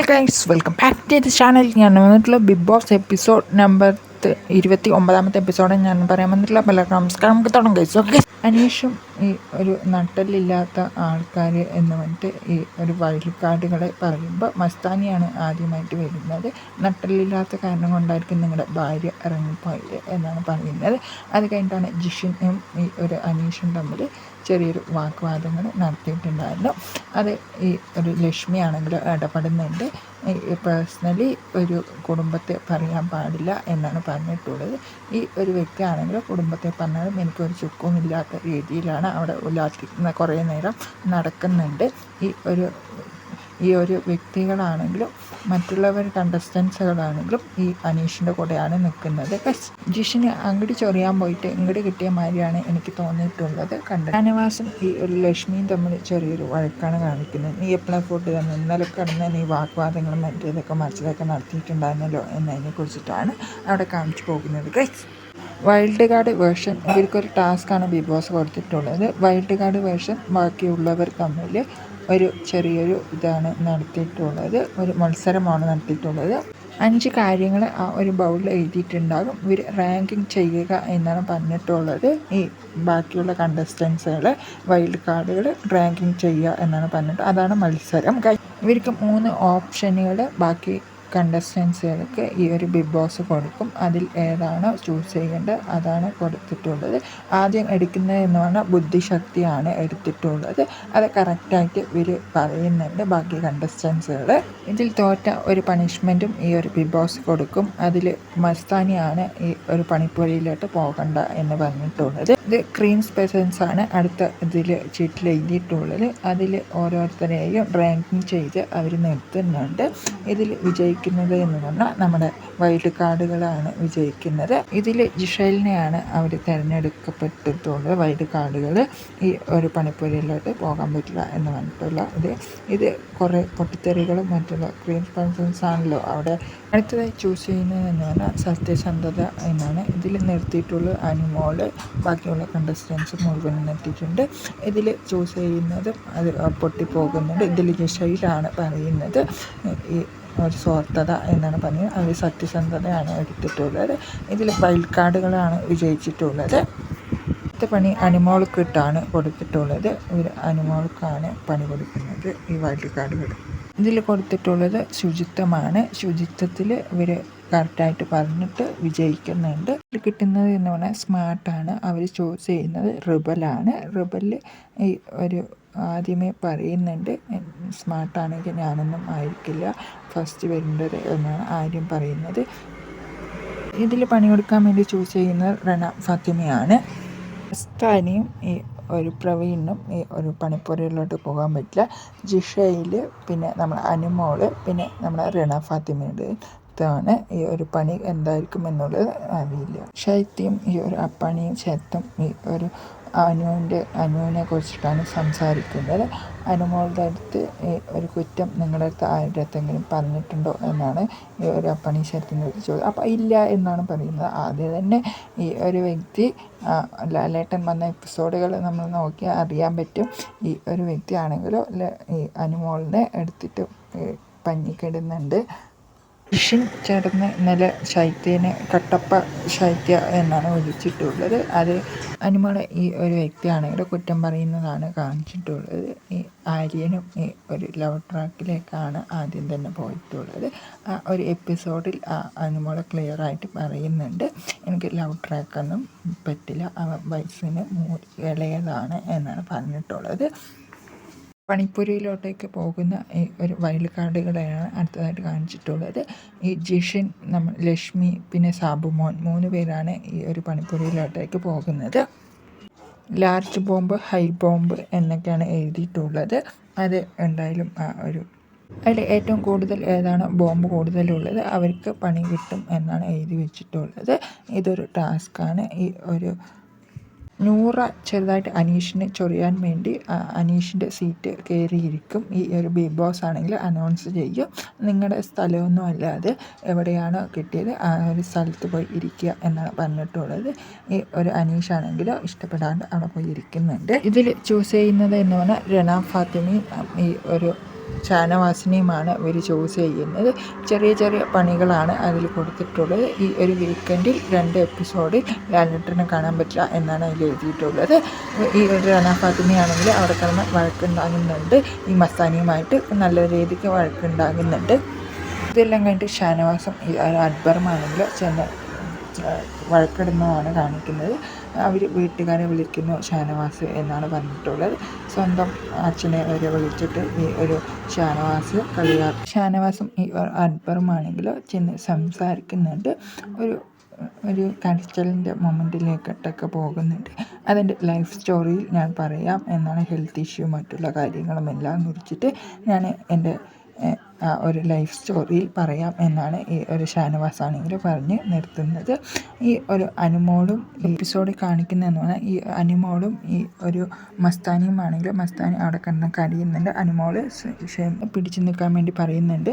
Hello guys welcome back to the channel ഞാൻ വന്നിട്ടുള്ള big boss episode number ഇരുപത്തി ഒമ്പതാമത്തെ എപ്പിസോഡ് ഞാൻ പറയാൻ വന്നിട്ടുള്ള പല നമസ്കാരം. നമുക്ക് തുടങ്ങും ഗൈസ് ഓക്കെ അനീഷും ഈ ഒരു നട്ടലില്ലാത്ത ആൾക്കാർ എന്ന് പറഞ്ഞിട്ട് ഈ ഒരു വൈൽഡ് കാർഡുകളെ പറയുമ്പോൾ മസ്താനിയാണ് ആദ്യമായിട്ട് വരുന്നത്. നട്ടലില്ലാത്ത കാരണം കൊണ്ടായിരിക്കും നിങ്ങളുടെ ഭാര്യ ഇറങ്ങിപ്പോയത് എന്നാണ് പറയുന്നത്. അത് കഴിഞ്ഞിട്ടാണ് ജിഷിനും ഈ ഒരു അനീഷും തമ്മിൽ ചെറിയൊരു വാഗ്വാദങ്ങൾ നടത്തിയിട്ടുണ്ടായിരുന്നു. അത് ഈ ഒരു ലക്ഷ്മിയാണെങ്കിൽ ഇടപെടുന്നുണ്ട്. പേഴ്സണലി ഒരു കുടുംബത്തെ പറയാൻ പാടില്ല എന്നാണ് പറഞ്ഞിട്ടുള്ളത്. ഈ ഒരു വ്യക്തിയാണെങ്കിൽ കുടുംബത്തെ പറഞ്ഞാലും എനിക്കൊരു ചുക്കുമില്ലാത്ത രീതിയിലാണ് അവിടെ ഉല്ലാസിക്കുന്ന കുറേ നേരം നടക്കുന്നുണ്ട്. ഈ ഒരു ഈ ഒരു വ്യക്തികളാണെങ്കിലും മറ്റുള്ളവരുടെ കണ്ടസ്റ്റൻസുകളാണെങ്കിലും ഈ അനീഷിന്റെ കൂടെയാണ് നിൽക്കുന്നത്. ജിഷിന് അങ്ങോട്ട് ചൊറിയാൻ പോയിട്ട് ഇങ്ങോട്ട് കിട്ടിയ മാതിരിയാണ് എനിക്ക് തോന്നിയിട്ടുള്ളത്. കണ്ടത് ഷാനവാസും ഈ ഒരു ലക്ഷ്മിയും തമ്മിൽ ചെറിയൊരു വഴക്കാണ് കാണിക്കുന്നത്. നീ എപ്പോഴാണ് ഫുഡ് തന്നെ? ഇന്നലെ കിടന്ന് നീ വാഗ്വാദങ്ങളും മറ്റേതൊക്കെ മറിച്ചതൊക്കെ നടത്തിയിട്ടുണ്ടായിരുന്നല്ലോ എന്നതിനെ കുറിച്ചിട്ടാണ് അവിടെ കാണിച്ചു പോകുന്നത്. ഗൈസ് വൈൽഡ് കാർഡ് വേർഷൻ ഇവർക്കൊരു ടാസ്ക്കാണ് ബിഗ് ബോസ് കൊടുത്തിട്ടുള്ളത്. വൈൽഡ് കാർഡ് വേർഷൻ ബാക്കിയുള്ളവർ തമ്മിൽ ഒരു ചെറിയൊരു ഇതാണ് നടത്തിയിട്ടുള്ളത്. ഒരു മത്സരമാണ് നടത്തിയിട്ടുള്ളത്. അഞ്ച് കാര്യങ്ങൾ ആ ഒരു ബൗളിൽ എഴുതിയിട്ടുണ്ടാകും. ഇവർ റാങ്കിങ് ചെയ്യുക എന്നാണ് പറഞ്ഞിട്ടുള്ളത്. ഈ ബാക്കിയുള്ള കണ്ടസ്റ്റൻസുകൾ വൈൽഡ് കാർഡുകൾ റാങ്കിങ് ചെയ്യുക എന്നാണ് പറഞ്ഞിട്ട് അതാണ് മത്സരം. ഇവർക്ക് മൂന്ന് ഓപ്ഷനുകൾ ബാക്കി കണ്ടസ്റ്റൻസുകൾക്ക് ഈ ഒരു ബിഗ് ബോസ് കൊടുക്കും. അതിൽ ഏതാണോ ചൂസ് ചെയ്യേണ്ടത് അതാണ് കൊടുത്തിട്ടുള്ളത്. ആദ്യം എടുക്കുന്നത് എന്ന് പറഞ്ഞാൽ ബുദ്ധിശക്തിയാണ് എടുത്തിട്ടുള്ളത്. അത് കറക്റ്റായിട്ട് ഇവർ പറയുന്നുണ്ട് ബാക്കി കണ്ടസ്റ്റൻസുകൾ ഇതിൽ തോറ്റ ഒരു പണിഷ്മെന്റും ഈ ഒരു ബിഗ് ബോസ് കൊടുക്കും. അതിൽ മസ്താനിയാണ് ഈ ഒരു പണിപ്പുരയിലോട്ട് പോകണ്ട എന്ന് പറഞ്ഞിട്ടുള്ളത്. ഇത് ക്രീം സ്പെസൻസ് ആണ് അടുത്ത ഇതിൽ ചീറ്റിൽ എഴുതിയിട്ടുള്ളത്. അതിൽ ഓരോരുത്തരെയും റാങ്കിങ് ചെയ്ത് അവർ നിർത്തുന്നുണ്ട്. ഇതിൽ വിജയിക്കും വിജയിക്കുന്നത് എന്ന് പറഞ്ഞാൽ നമ്മുടെ വൈൽഡ് കാർഡുകളാണ് വിജയിക്കുന്നത്. ഇതിൽ ജിഷേലിനെയാണ് അവർ തിരഞ്ഞെടുക്കപ്പെട്ടിട്ടുള്ളത് വൈൽഡ് കാർഡുകൾ ഈ ഒരു പണിപ്പുരയിലോട്ട് പോകാൻ പറ്റില്ല എന്ന് പറഞ്ഞിട്ടുള്ള ഇത്. ഇത് കുറേ പൊട്ടിത്തെറികളും മറ്റുള്ള ക്രീം സ്പെസൻസ് ആണല്ലോ അവിടെ. അടുത്തതായി ചൂസ് ചെയ്യുന്നത് എന്ന് പറഞ്ഞാൽ സത്യസന്ധത എന്നാണ് ഇതിൽ നിർത്തിയിട്ടുള്ള അനിമോൾ ബാക്കിയുള്ള കണ്ടസ്റ്റൻസ് മുഴുവൻ എത്തിയിട്ടുണ്ട്. ഇതിൽ ചൂസ് ചെയ്യുന്നതും അത് പൊട്ടിപ്പോകുന്നുണ്ട്. ഇതിൽ ജിഷയിലാണ് പറയുന്നത്. ഈ ഒരു സ്വാർത്ഥത എന്നാണ് പറഞ്ഞത് അവർ സത്യസന്ധതയാണ് എടുത്തിട്ടുള്ളത്. ഇതിൽ വൈൽഡ് കാർഡുകളാണ് വിജയിച്ചിട്ടുള്ളത്. അടുത്ത പണി അനിമോൾക്കിട്ടാണ് കൊടുത്തിട്ടുള്ളത്. ഒരു അനിമോൾക്കാണ് പണി കൊടുക്കുന്നത് ഈ വൈൽഡ് കാർഡുകൾ ഇതിൽ കൊടുത്തിട്ടുള്ളത് ശുചിത്വമാണ്. ശുചിത്വത്തിൽ ഇവർ കറക്റ്റായിട്ട് പറഞ്ഞിട്ട് വിജയിക്കുന്നുണ്ട്. കിട്ടുന്നത് എന്ന് പറഞ്ഞാൽ സ്മാർട്ടാണ് അവർ ചൂസ് ചെയ്യുന്നത് റിബലാണ് റിബലിൽ ഈ ഒരു ആദ്യമേ പറയുന്നുണ്ട്. സ്മാർട്ടാണെങ്കിൽ ഞാനൊന്നും ആയിരിക്കില്ല. ഫസ്റ്റ് വരേണ്ടത് എന്നാണ് ആര്യം പറയുന്നത്. ഇതിൽ പണിയെടുക്കാൻ വേണ്ടി ചൂസ് ചെയ്യുന്നത് റണ ഫാത്തിമയാണ്. സ്ഥാനിയും ഈ ഒരു പ്രവീണിനും ഈ ഒരു പണിപ്പുരയിലോട്ട് പോകാൻ പറ്റില്ല. ജിഷയിൽ പിന്നെ നമ്മുടെ അനുമോൾ പിന്നെ നമ്മുടെ റിണ ഫാത്തിമയുടെ ാണ് ഈ ഒരു പണി എന്തായിരിക്കും എന്നുള്ളത് അറിയില്ല. ശൈത്യം ഈ ഒരു അപ്പണിയും ശൈത്യം ഈ ഒരു അനുവിന്റെ അനുവിനെ കുറിച്ചിട്ടാണ് സംസാരിക്കുന്നത്. അനുമോളുടെ അടുത്ത് ഈ ഒരു കുറ്റം നിങ്ങളുടെ അടുത്ത് ആരുടെ അടുത്തെങ്കിലും പറഞ്ഞിട്ടുണ്ടോ എന്നാണ് ഈ ഒരു അപ്പണി ശരത്തിന്റെ അടുത്ത് ചോദിച്ചത്. അപ്പോൾ ഇല്ല എന്നാണ് പറയുന്നത്. ആദ്യം തന്നെ ഈ ഒരു വ്യക്തി ലാലേട്ടൻ വന്ന എപ്പിസോഡുകൾ നമ്മൾ നോക്കിയാൽ അറിയാൻ പറ്റും. ഈ ഒരു വ്യക്തിയാണെങ്കിലോ ഈ അനുമോളിനെ എടുത്തിട്ട് പഞ്ഞിക്കിടുന്നുണ്ട്. ഋഷിൻ ചേർന്ന് നില ശൈത്യനെ കട്ടപ്പ ശൈത്യ എന്നാണ് വിളിച്ചിട്ടുള്ളത്. അത് അനുമോളെ ഈ ഒരു വ്യക്തിയാണെങ്കിൽ കുറ്റം പറയുന്നതാണ് കാണിച്ചിട്ടുള്ളത്. ഈ ആര്യനും ഈ ഒരു ലവ് ട്രാക്കിലേക്കാണ് ആദ്യം തന്നെ പോയിട്ടുള്ളത്. ആ ഒരു എപ്പിസോഡിൽ ആ അനുമോളെ ക്ലിയർ ആയിട്ട് പറയുന്നുണ്ട്. എനിക്ക് ലവ് ട്രാക്കൊന്നും പറ്റില്ല. അവ വയസ്സിന് ഇളയതാണ് എന്നാണ് പറഞ്ഞിട്ടുള്ളത്. പണിപ്പുരയിലോട്ടേക്ക് പോകുന്ന ഒരു വൈൽഡ് കാർഡുകളെയാണ് അടുത്തതായിട്ട് കാണിച്ചിട്ടുള്ളത്. ഈ ജിഷിൻ നമ്മൾ ലക്ഷ്മി പിന്നെ സാബുമോൻ മൂന്ന് പേരാണ് ഈ ഒരു പണിപ്പുരയിലോട്ടേക്ക് പോകുന്നത്. ലാർജ് ബോംബ് ഹൈ ബോംബ് എന്നൊക്കെയാണ് എഴുതിയിട്ടുള്ളത്. അത് എന്തായാലും ആ ഒരു അതിൽ ഏറ്റവും കൂടുതൽ ഏതാണ് ബോംബ് കൂടുതലുള്ളത് അവർക്ക് പണി കിട്ടും എന്നാണ് എഴുതി വെച്ചിട്ടുള്ളത്. ഇതൊരു ടാസ്ക്കാണ് ഈ ഒരു നൂറ ചെറുതായിട്ട് അനീഷിനെ ചൊറിയാൻ വേണ്ടി അനീഷിന്റെ സീറ്റ് കയറിയിരിക്കും. ഈ ഒരു ബിഗ് ബോസ് ആണെങ്കിൽ അനൗൺസ് ചെയ്യും. നിങ്ങളുടെ സ്ഥലമൊന്നും അല്ലാതെ എവിടെയാണോ കിട്ടിയത് ആ ഒരു സ്ഥലത്ത് പോയി ഇരിക്കുക എന്നാണ് പറഞ്ഞിട്ടുള്ളത്. ഈ ഒരു അനീഷാണെങ്കിലോ ഇഷ്ടപ്പെടാണ്ട് അവിടെ പോയി ഇരിക്കുന്നുണ്ട്. ഇതിൽ ചൂസ് ചെയ്യുന്നത് എന്ന് പറഞ്ഞാൽ രണ ഫാത്തിമയും ഈ ഒരു ഷാനവാസിനെയുമാണ് ഇവർ ചൂസ് ചെയ്യുന്നത്. ചെറിയ ചെറിയ പണികളാണ് അതിൽ കൊടുത്തിട്ടുള്ളത്. ഈ ഒരു വീക്കെൻഡിൽ രണ്ട് എപ്പിസോഡിൽ ലാലേട്ടനെ കാണാൻ പറ്റില്ല എന്നാണ് അതിൽ എഴുതിയിട്ടുള്ളത്. ഈ ഒരു റന ഫാത്തിമയാണെങ്കിൽ അവിടെ കിടന്ന് വഴക്കുണ്ടാകുന്നുണ്ട്. ഈ മസ്താനിയുമായിട്ട് നല്ല രീതിക്ക് വഴക്കുണ്ടാകുന്നുണ്ട്. ഇതെല്ലാം കഴിഞ്ഞിട്ട് ഷാനവാസം ഈ അക്ബറുമാണെങ്കിൽ ചെന്ന് വഴക്കിടുന്നതാണ് കാണിക്കുന്നത്. അവർ വീട്ടുകാരെ വിളിക്കുന്നു ഷാനവാസ് എന്നാണ് പറഞ്ഞിട്ടുള്ളത്. സ്വന്തം അച്ഛനെ വരെ വിളിച്ചിട്ട് ഈ ഒരു ഷാനവാസ് കളിയാ ഷാനവാസും ഈ അക്ബറുമാണെങ്കിൽ ചെന്ന് സംസാരിക്കുന്നുണ്ട്. ഒരു ഒരു കരച്ചിലിന്റെ മൊമെന്റിലേക്കിട്ടൊക്കെ പോകുന്നുണ്ട്. അതിന്റെ ലൈഫ് സ്റ്റോറിയിൽ ഞാൻ പറയാം എന്നാണ് ഹെൽത്ത് ഇഷ്യൂ മറ്റുള്ള കാര്യങ്ങളും എല്ലാം കുറിച്ചിട്ട് ഞാൻ എന്റെ ഒരു ലൈഫ് സ്റ്റോറിയിൽ പറയാം എന്നാണ് ഈ ഒരു ഷാനവാസ് ആണെങ്കിൽ പറഞ്ഞ് നിർത്തുന്നത്. ഈ ഒരു അനുമോളും എപ്പിസോഡ് കാണിക്കുന്നതെന്ന് പറഞ്ഞാൽ ഈ അനുമോളും ഈ ഒരു മസ്താനിയും ആണെങ്കിൽ മസ്താനി അവിടെ കിടന്ന് കരയുന്നുണ്ട്. അനുമോൾ പിടിച്ചു നിൽക്കാൻ വേണ്ടി പറയുന്നുണ്ട്.